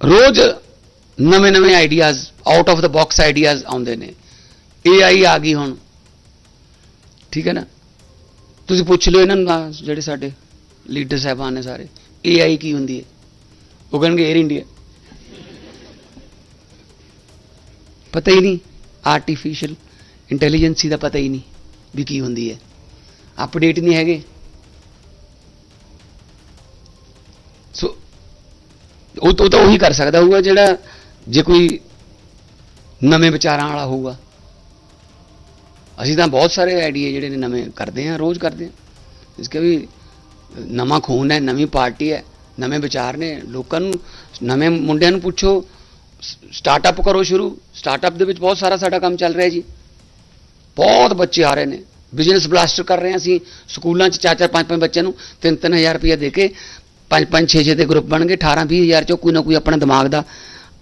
ਰੋਜ਼ ਨਵੇਂ-ਨਵੇਂ ideas out of the box ideas ਆਉਂਦੇ ਨੇ AI ਆ ਗਈ ਹੁਣ ਠੀਕ ਹੈ ਨਾ ਤੁਸੀਂ ਪੁੱਛ ਲਿਓ ਇਹਨਾਂ ਨੂੰ ਨਾ ਜਿਹੜੇ ਸਾਡੇ ਲੀਡਰ ਸਾਹਿਬਾਨ ਨੇ ਸਾਰੇ AI ਕੀ ਹੁੰਦੀ ਹੈ ਉਹ ਕਹਿਣਗੇ 에ਅਰ ਇੰਡੀਆ ਪਤਾ ਹੀ ਨਹੀਂ ਆਰਟੀਫੀਸ਼ੀਅਲ ਇੰਟੈਲੀਜੈਂਸੀ ਦਾ ਪਤਾ ਹੀ ਨਹੀਂ ਵੀ ਕੀ ਹੁੰਦੀ ਹੈ ਅਪਡੇਟ ਨਹੀਂ ਹੈਗੇ ਸੋ ਉਹ ਤਾਂ ਉਹ ਤਾਂ ਉਹੀ ਕਰ ਸਕਦਾ ਹੋਊਗਾ ਜਿਹੜਾ ਜੇ ਕੋਈ ਨਵੇਂ ਵਿਚਾਰਾਂ ਵਾਲਾ ਹੋਊਗਾ। ਅਸੀਂ ਤਾਂ ਬਹੁਤ ਸਾਰੇ ਆਈਡੀਆ ਜਿਹੜੇ ਨੇ ਨਵੇਂ ਕਰਦੇ ਆ ਰੋਜ਼ ਕਰਦੇ ਆ ਇਸ ਕੇ ਵੀ ਨਵਾਂ ਖੂਨ ਹੈ, ਨਵੀਂ ਪਾਰਟੀ ਹੈ, ਨਵੇਂ ਵਿਚਾਰ ਨੇ। ਲੋਕਾਂ ਨੂੰ, ਨਵੇਂ ਮੁੰਡਿਆਂ ਨੂੰ ਪੁੱਛੋ ਸਟਾਰਟਅਪ ਕਰੋ ਸ਼ੁਰੂ। ਸਟਾਰਟਅਪ ਦੇ ਵਿੱਚ ਬਹੁਤ ਸਾਰਾ ਸਾਡਾ ਕੰਮ ਚੱਲ ਰਿਹਾ ਜੀ। ਬਹੁਤ ਬੱਚੇ ਆ ਰਹੇ ਨੇ। ਬਿਜ਼ਨਸ ਬਲਾਸਟਰ ਕਰ ਰਹੇ ਹਾਂ ਅਸੀਂ। ਸਕੂਲਾਂ 'ਚ ਚਾਰ ਚਾਰ, ਪੰਜ ਪੰਜ ਬੱਚਿਆਂ ਨੂੰ 3-3000 ਰੁਪਏ ਦੇ ਕੇ ਪੰਜ ਪੰਜ 6 6 ਦੇ ਗਰੁੱਪ ਬਣ ਗਏ 18 20000 ਚੋਂ ਕੋਈ ਨਾ ਕੋਈ ਆਪਣਾ ਦਿਮਾਗ ਦਾ,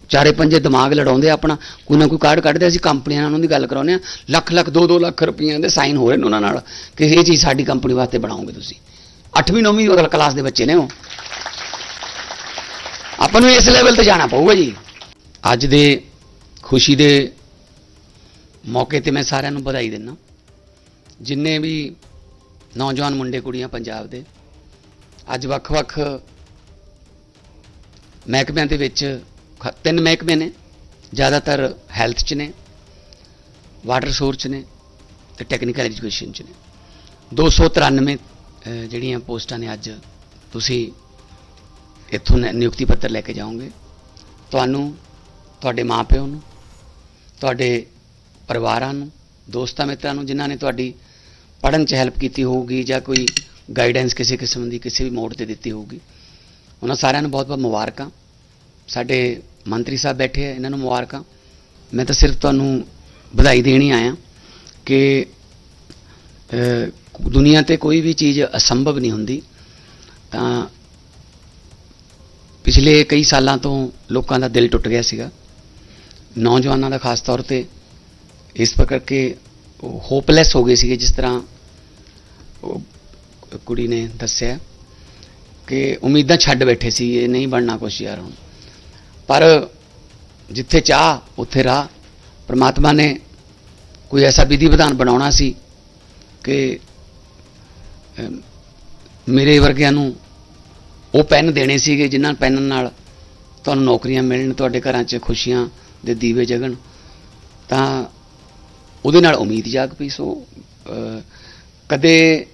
ਚਾਰੇ ਪੰਜੇ ਦਿਮਾਗ ਲੜਾਉਂਦੇ ਆਪਣਾ, ਕੋਈ ਨਾ ਕੋਈ ਕਾਰਡ ਕੱਢਦੇ ਅਸੀਂ ਕੰਪਨੀਆਂ ਨਾਲ ਉਹਨਾਂ ਦੀ ਗੱਲ ਕਰਾਉਂਦੇ ਆ, ਲੱਖ ਲੱਖ 2-2 ਲੱਖ ਰੁਪਈਆਂ ਦੇ ਸਾਈਨ ਹੋ ਰਹੇ ਨੇ ਉਹਨਾਂ ਨਾਲ, ਕਿ ਇਹ ਚੀਜ਼ ਸਾਡੀ ਕੰਪਨੀ ਵਾਸਤੇ ਬਣਾਓਗੇ ਤੁਸੀਂ। 8ਵੀਂ 9ਵੀਂ ਅਗਲ ਕਲਾਸ ਦੇ ਬੱਚੇ ਨੇ ਉਹ। ਆਪਾਂ ਨੂੰ ਇਸ ਲੈਵਲ ਤੇ ਜਾਣਾ ਪਊਗਾ ਜੀ। ਅੱਜ ਦੇ ਖੁਸ਼ੀ ਦੇ ਮੌਕੇ ਤੇ ਮੈਂ ਸਾਰਿਆਂ ਨੂੰ ਵਧਾਈ ਦਿੰਦਾ। ਜਿੰਨੇ ਵੀ ਨੌਜਵਾਨ ਮੁੰਡੇ ਕੁੜੀਆਂ ਪੰਜਾਬ ਦੇ ਅੱਜ ਵੱਖ-ਵੱਖ ਮਹਿਕਮਿਆਂ ਦੇ ਵਿੱਚ ਖ- ਤਿੰਨ ਮਹਿਕਮੇ ਨੇ ਜ਼ਿਆਦਾਤਰ ਹੈਲਥ 'ਚ ਨੇ ਵਾਟਰ ਸੋਰਸ 'ਚ ਨੇ ਤੇ ਟੈਕਨੀਕਲ ਐਜੂਕੇਸ਼ਨ 'ਚ ਨੇ। 293 ਅਹ, ਜਿਹੜੀਆਂ ਪੋਸਟਾਂ ਨੇ ਅੱਜ ਤੁਸੀਂ ਇੱਥੋਂ ਨ- ਨਿਯੁਕਤੀ ਪੱਤਰ ਲੈ ਕੇ ਜਾਓਗੇ। ਤੁਹਾਨੂੰ ਤੁਹਾਡੇ ਮਾਪਿਓ ਨੂੰ ਤੁਹਾਡੇ ਪਰਿਵਾਰਾਂ ਨੂੰ ਦੋਸਤਾਂ ਮਿੱਤਰਾਂ ਨੂੰ ਜਿਨ੍ਹਾਂ ਨੇ ਤੁਹਾਡੀ ਪੜ੍ਹਨ 'ਚ ਹੈਲਪ ਕੀਤੀ ਹੋਊਗੀ ਜਾਂ ਕੋਈ ਗਾਈਡੈਂਸ ਕਿਸੇ ਕਿਸਮ ਦੀ ਕਿਸੇ ਵੀ ਮੋੜ ਤੇ ਦਿੱਤੀ ਹੋਊਗੀ। ਉਹਨਾਂ ਸਾਰਿਆਂ ਨੂੰ ਬਹੁਤ-ਬਹੁਤ ਮੁਬਾਰਕਾਂ। ਸਾਡੇ ਮੰਤਰੀ ਸਾਹਿਬ ਬੈਠੇ ਆ, ਇਹਨਾਂ ਨੂੰ ਮੁਬਾਰਕਾਂ। ਮੈਂ ਤਾਂ ਸਿਰਫ ਤੁਹਾਨੂੰ ਵਧਾਈ ਦੇਣੀ ਆਇਆ ਕਿ ਦੁਨੀਆ ਤੇ ਕੋਈ ਵੀ ਚੀਜ਼ ਅਸੰਭਵ ਨਹੀਂ ਹੁੰਦੀ। ਤਾਂ ਪਿਛਲੇ ਕਈ ਸਾਲਾਂ ਤੋਂ ਲੋਕਾਂ ਦਾ ਦਿਲ ਟੁੱਟ ਗਿਆ ਸੀਗਾ। ਨੌਜਵਾਨਾਂ ਦਾ ਖਾਸ ਤੌਰ ਤੇ ਇਸ ਪ੍ਰਕਾਰ ਕਿ ਹੋਪਲੈਸ ਹੋ ਗਏ ਸੀਗੇ ਜਿਸ ਤਰ੍ਹਾਂ ਕੁੜੀ ਨੇ ਦੱਸਿਆ ਕਿ ਉਮੀਦਾਂ ਛੱਡ ਬੈਠੇ ਸੀ, ਇਹ ਨਹੀਂ ਬਣਨਾ ਕੁਛ ਯਾਰ ਹੁਣ। ਪਰ ਜਿੱਥੇ ਚਾਹ, ਉੱਥੇ ਰਾਹ। ਪ੍ਰਮਾਤਮਾ ਨੇ ਕੋਈ ਐਸਾ ਵਿਧੀ ਵਿਧਾਨ ਬਣਾਉਣਾ ਸੀ ਕਿ ਮੇਰੇ ਵਰਗਿਆਂ ਨੂੰ ਉਹ ਪੈਨ ਦੇਣੇ ਸੀਗੇ ਜਿਨ੍ਹਾਂ ਪੈਨ ਨਾਲ ਤੁਹਾਨੂੰ ਨੌਕਰੀਆਂ ਮਿਲਣ, ਤੁਹਾਡੇ ਘਰਾਂ 'ਚ ਖੁਸ਼ੀਆਂ ਦੇ ਦੀਵੇ ਜਗਣ। ਤਾਂ ਉਹਦੇ ਨਾਲ ਉਮੀਦ ਜਾਗ ਪਈ। ਸੋ ਕਦੇ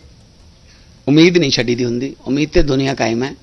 ਉਮੀਦ ਨਹੀਂ ਛੱਡੀ ਦੀ ਹੁੰਦੀ ਉਮੀਦ ਤੇ ਦੁਨੀਆ ਕਾਇਮ ਹੈ।